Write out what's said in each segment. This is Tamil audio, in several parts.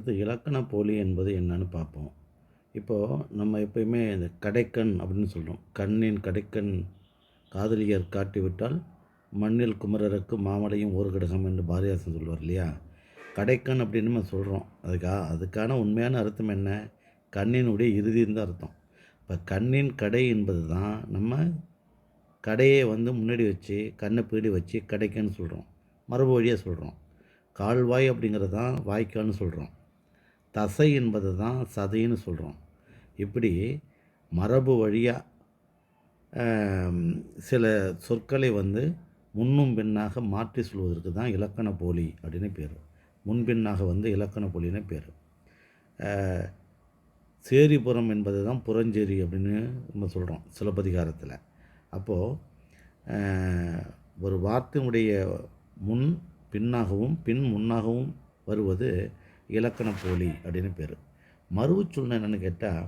அது இலக்கண போலி என்பது என்னன்னு பார்ப்போம். இப்போது நம்ம எப்பயுமே இந்த கடைக்கண் அப்படின்னு சொல்கிறோம் கண்ணின் கடைக்கண் காதலியர் காட்டிவிட்டால் மண்ணில் குமரருக்கு மாமலையும் ஒரு கடகம் என்று பாரதியாசன் சொல்லுவார் இல்லையா? கடைக்கண் அப்படின்னு நம்ம சொல்கிறோம் அதுக்கா அதுக்கான உண்மையான அர்த்தம் என்ன? கண்ணினுடைய இறுதின்னு தான் அர்த்தம். இப்போ கண்ணின் கடை என்பது தான் நம்ம கடையை வந்து முன்னாடி வச்சு கண்ணை பீடி வச்சு கடைக்கன்னு சொல்கிறோம் மரபு வழியாக சொல்கிறோம் கால்வாய் அப்படிங்கிறது தான் வாய்க்கால்னு சொல்கிறோம் தசை என்பது தான் சதைன்னு சொல்கிறோம் இப்படி மரபு வழியாக சில சொற்களை வந்து முன்னும் பின்னாக மாற்றி சொல்வதற்கு தான் இலக்கண போலி அப்படின்னு பேர். முன்பின்னாக வந்து இலக்கண போலின்னு பேர். சேரிபுரம் என்பது தான் புறஞ்சேரி அப்படின்னு நம்ம சொல்கிறோம் சிலப்பதிகாரத்தில். அப்போது ஒரு வார்த்தையினுடைய முன் பின்னாகவும் பின் முன்னாகவும் வருவது இலக்கண போலி அப்படின்னு பேர். மறுவுச்சொல்னு என்னென்னு கேட்டால்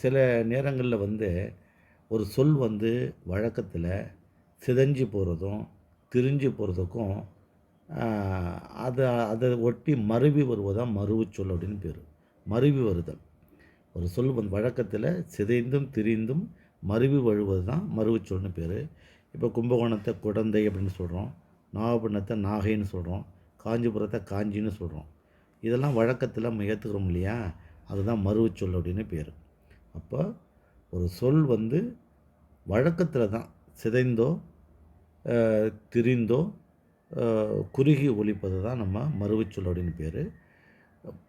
சில நேரங்களில் வந்து ஒரு சொல் வந்து வழக்கத்தில் சிதைஞ்சு போகிறதும் திரிஞ்சு போகிறதுக்கும் அதை அதை ஒட்டி மருவி வருவதான் சொல் அப்படின்னு பேர். மருவி வருதல். ஒரு சொல் வந்து வழக்கத்தில் சிதைந்தும் திரிந்தும் மருவி வழுவது தான் மருவுச்சொல்னு பேர். இப்போ கும்பகோணத்தை குடந்தை அப்படின்னு சொல்கிறோம் நாகப்பட்டினத்தை நாகைன்னு சொல்கிறோம் காஞ்சிபுரத்தை காஞ்சின்னு சொல்கிறோம் இதெல்லாம் வழக்கத்தில் நம்ம ஏற்றுக்கிறோம் இல்லையா? அதுதான் மருவுச்சொல் அப்படின்னு பேர். அப்போ ஒரு சொல் வந்து வழக்கத்தில் தான் சிதைந்தோ திரிந்தோ குறுகி ஒழிப்பது தான் நம்ம மறுவுச்சொல் அப்படின்னு பேர்.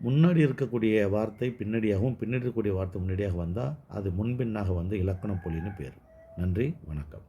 முன்னாடி இருக்கக்கூடிய வார்த்தை பின்னடியாகவும் பின்னாடி இருக்கக்கூடிய வார்த்தை முன்னாடியாக வந்தால் அது முன்பின்னாக வந்து இலக்கண பொலின்னு பேர். நன்றி வணக்கம்.